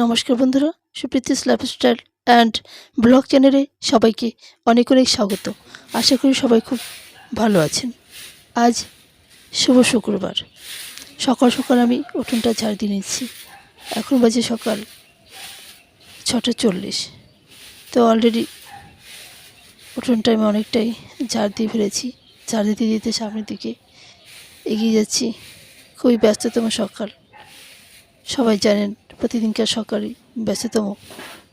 নমস্কার বন্ধুরা Supriti's lifestyle and blog চ্যানেলে সবাইকে অনেক অনেক স্বাগত। আশা করি সবাই খুব ভালো আছেন। আজ শুভ শুক্রবার। সকাল সকাল আমি উঠোনটা ঝাড় দিয়ে নিচ্ছি। এখন বাজে সকাল ছটা চল্লিশ। তো অলরেডি উঠোনটা আমি অনেকটাই ঝাড় দিয়ে ফেলেছি। ঝাড় দিতে দিতে সামনের দিকে এগিয়ে যাচ্ছি। খুবই ব্যস্ততম সকাল। সবাই জানেন প্রতিদিনকার সকালে ব্যস্ততম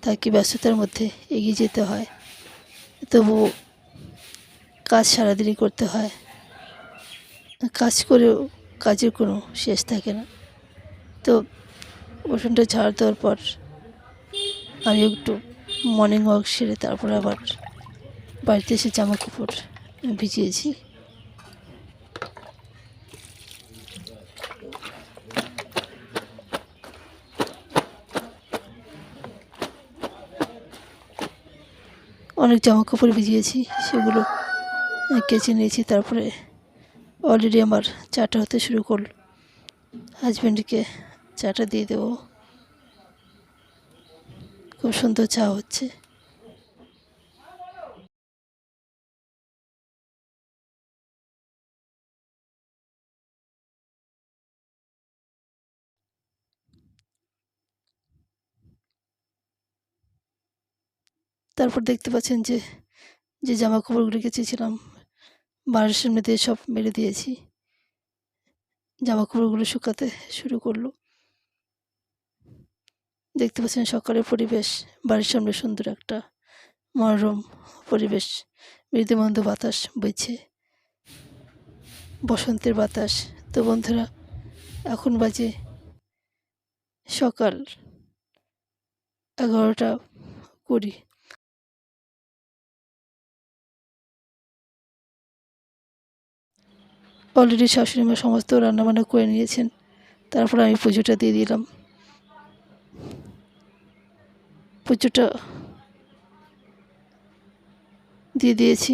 তাকে ব্যস্ততার মধ্যে এগিয়ে যেতে হয়? তবুও কাজ সারাদিনই করতে হয়। কাজ করেও কাজের কোনো শেষ থাকে না। তো উঠোনটা ঝাড় দেওয়ার পর আমি একটু মর্নিং ওয়াক সেরে তারপর আবার বাড়িতে এসে জামা কাপড় ভিজিয়েছি। অনেক জামা কাপড় ভিজিয়েছি, সেগুলো কেচে নিয়েছি, তারপরে অলরেডি আমার চাটা হতে শুরু করল। হাজব্যান্ডকে চাটা দিয়ে দেবো। খুব সুন্দর চা হচ্ছে। তারপর দেখতে পাচ্ছেন যে যে জামা কাপড়গুলো কেচেছিলাম, বাড়ির সামনে দিয়ে সব মেরে দিয়েছি। জামা কাপড়গুলো শুকাতে শুরু করল। দেখতে পাচ্ছেন সকালের পরিবেশ, বাড়ির সামনে সুন্দর একটা মনোরম পরিবেশ মৃদুমন্দ বাতাস বইছে। বসন্তের বাতাস। তো বন্ধুরা, এখন বাজে সকাল এগারোটা কুড়ি। অলরেডি শাশুড়ি মা সমস্ত রান্নাবান্না করে নিয়েছেন। তারপর আমি পুজোটা দিয়ে দিলাম। পুজোটা দিয়ে দিয়েছি।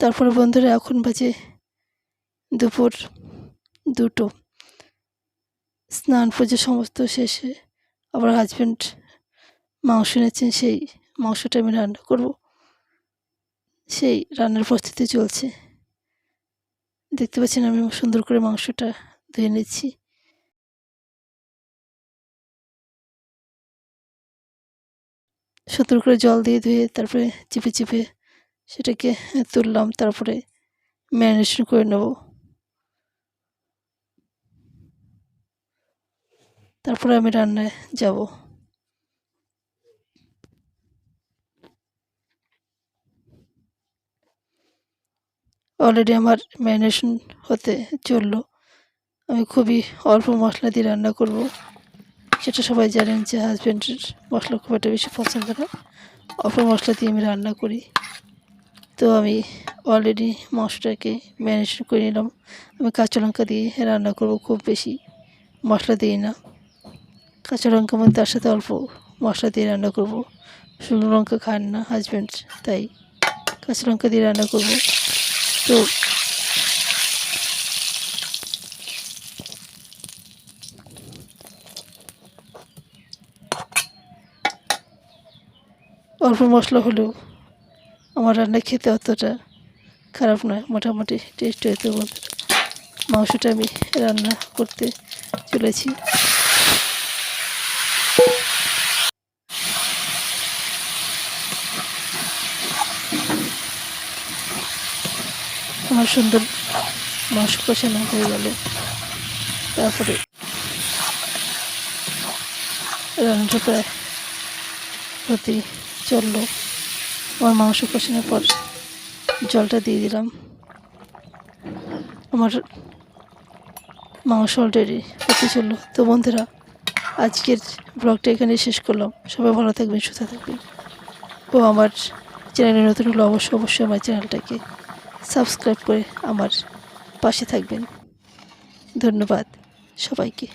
তারপরে বন্ধুরা এখন বাজে দুপুর দুটো। স্নান পুজো সমস্ত শেষে আবার হাজব্যান্ড মাংস এনেছেন, সেই মাংসটা আমি রান্না করব। সেই রান্নার প্রস্তুতি চলছে। দেখতে পাচ্ছেন আমি সুন্দর করে মাংসটা ধুয়ে নিচ্ছি। সুন্দর করে জল দিয়ে ধুয়ে তারপরে চিপে চিপে সেটাকে তুললাম, তারপরে ম্যারিনেশন করে নেব। তারপরে আমি রান্নায় যাব। অলরেডি আমার ম্যারিনেশন হতে চলল। আমি খুবই অল্প মশলা দিয়ে রান্না করব। সেটা সবাই জানেন যে হাজব্যান্ডের মশলা খুব একটা বেশি পছন্দ না। অল্প মশলা দিয়ে আমি রান্না করি। তো আমি অলরেডি মাংসটাকে ম্যারিনেশন করে নিলাম। আমি কাঁচা লঙ্কা দিয়ে রান্না করব, খুব বেশি মশলা দিই না। কাঁচা লঙ্কা মধ্যে তার সাথে অল্প মশলা দিয়ে রান্না করব। শুকনো লঙ্কা খান না হাজব্যান্ড তাই কাঁচা লঙ্কা দিয়ে রান্না করব। তো অল্প মশলা হলেও আমার রান্না খেতে অতটা খারাপ নয়, মোটামুটি টেস্ট হয়েছে মাংসটা আমি রান্না করতে চলেছি। আমার সুন্দর মাংস কষানো হয়ে গেল। তারপরে রান্নাটা প্রায় প্রতি চলল। আমার মাংস কষানোর পর জলটা দিয়ে দিলাম। আমার মাংস অলরেডি হতে চলল। তো বন্ধুরা, আজকের ব্লগটা এখানে শেষ করলাম। সবাই ভালো থাকবেন, সুস্থ থাকবেন। ও আমার চ্যানেলে নতুন হলে অবশ্যই অবশ্যই আমার চ্যানেলটাকে সাবস্ক্রাইব করে আমার পাশে থাকবেন। ধন্যবাদ সবাইকে।